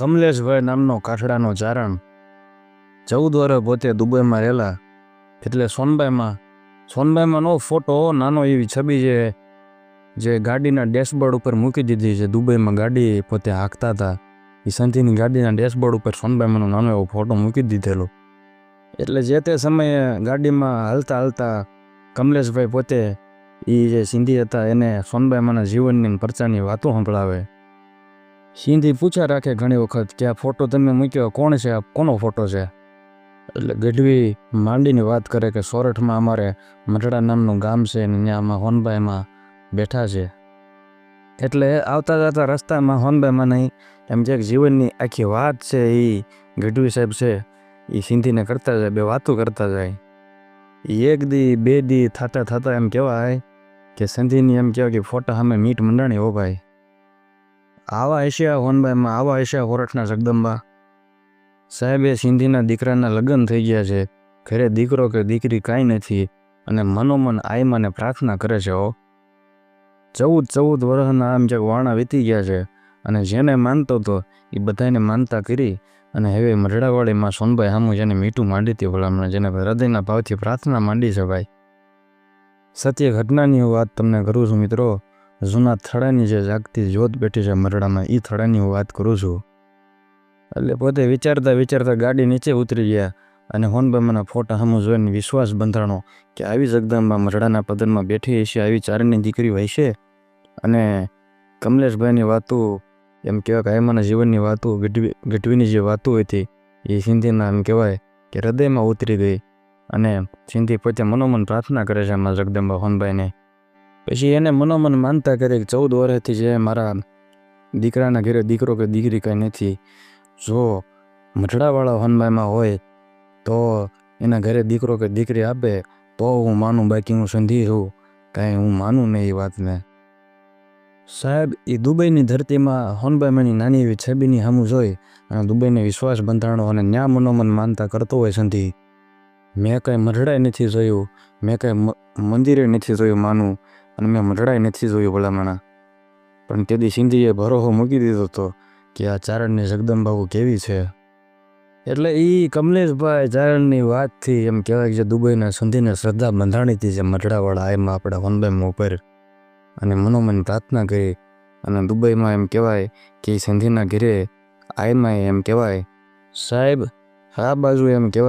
કમલેશભાઈ નામનો કાઠડાનો ચારણ ચૌદ વર્ષ પોતે દુબઈમાં રહેલા. એટલે સોનબાઈમાં સોનબાઈમાં નો ફોટો, નાનો એવી છબી છે જે ગાડીના ડેશબોર્ડ ઉપર મૂકી દીધી છે. દુબઈમાં ગાડી પોતે હાંકતા હતા. એ સંધીની ગાડીના ડેશબોર્ડ ઉપર સોનબાઈમાંનો નાનો એવો ફોટો મૂકી દીધેલો. એટલે જે તે સમયે ગાડીમાં હાલતા હાલતા કમલેશભાઈ પોતે એ જે સિંધી હતા, એને સોનબાઈમાંના જીવનની પરચાની વાતો સંભળાવે. સિંધી પૂછ્યા રાખે ઘણી વખત કે આ ફોટો તમે મૂક્યો, કોણ છે, આ કોનો ફોટો છે? એટલે ગઢવી માંડીની વાત કરે કે સોરઠમાં અમારે મઢડા નામનું ગામ છે ને ત્યાં અમે હોનબાઈમાં બેઠા છે. એટલે આવતા જતા રસ્તામાં હોનબાઈમાં નહીં, એમ જે જીવનની આખી વાત છે એ ગઢવી સાહેબ છે એ સિંધીને કરતા જાય, બે વાતો કરતા જાય. એક દી, બે દી થતા થતા એમ કહેવાય કે સંધીની એમ કહેવાય કે ફોટા સામે મીટ મંડાણી હો ભાઈ. આવા એશિયા હોનબાઈમાં, આવા એશિયા હોરઠના જગદંબા. એ સિંધીના દીકરાના લગ્ન થઈ ગયા છે. ઘરે દીકરો કે દીકરી કાંઈ નથી અને મનોમન આયમાને પ્રાર્થના કરે છે ઓ ચૌદ ચૌદ વર્ષના આમ જે વાણા વીતી ગયા છે અને જેને માનતો હતો એ બધાને માનતા કરી અને હવે મરડાવાળીમાં સોનભાઈ હામું જેને મીઠું માંડી હતી ભલામણ, જેને હૃદયના ભાવથી પ્રાર્થના માંડી છે, ભાઈ. સત્ય ઘટનાની હું વાત તમને કરું છું, મિત્રો. જૂના થડાની જે જાગતી જ્યોત બેઠી છે મરડામાં એ થડાની હું વાત કરું છું. એટલે પોતે વિચારતા વિચારતા ગાડી નીચે ઉતરી ગયા અને હોનબામાના ફોટા સામું જોઈને વિશ્વાસ બંધાણો કે આવી જગદંબા મરડાના પદનમાં બેઠી હશે, આવી ચારની દીકરી હોય છે. અને કમલેશભાઈની વાતો, એમ કહેવાય કે આયમાના જીવનની વાતો, ગઢવી, ગઢવીની જે વાતો હતી એ સિંધીના એમ કહેવાય કે હૃદયમાં ઉતરી ગઈ. અને સિંધી પોતે મનોમન પ્રાર્થના કરે છે આમાં જગદંબા હોનભાઈને પછી એને મનોમન માનતા કરે કે ચૌદ વર્ષથી જે મારા દીકરાના ઘરે દીકરો કે દીકરી કંઈ નથી, જો મઠડાવાળા હનભાઈમાં હોય તો એના ઘરે દીકરો કે દીકરી આપે, તો હું માનું બાકી હું સંધી છું કાંઈ હું માનું નહીં એ વાતને. સાહેબ એ દુબઈની ધરતીમાં હોનબાઈમાંની નાની એવી છબીની સામું જોઈ અને દુબઈને વિશ્વાસ બંધાણો અને ન્યા મનોમન માનતા કરતો હોય સંધી. મેં કાંઈ મઢડાય નથી જોયું, મેં કાંઈ મંદિરે નથી જોયું માનું. અને મેં મંડળાય નથી જોયું ભલામણા. પણ તેથી સિંધીએ ભરોહો મૂકી દીધો હતો કે આ ચારણની જગદંબાઓ કેવી છે? એટલે એ કમલેશભાઈ ચારણની વાતથી એમ કહેવાય કે જે દુબઈના સંધીને શ્રદ્ધા હતી જે મઢડાવાળા એમાં આપણા વનબેમ ઉપર અને મનોમન પ્રાર્થના કરી અને દુબઈમાં એમ કહેવાય કે સંધીના ઘરે આયમાં એમ કહેવાય, સાહેબ, આ બાજુ એમ કહેવાય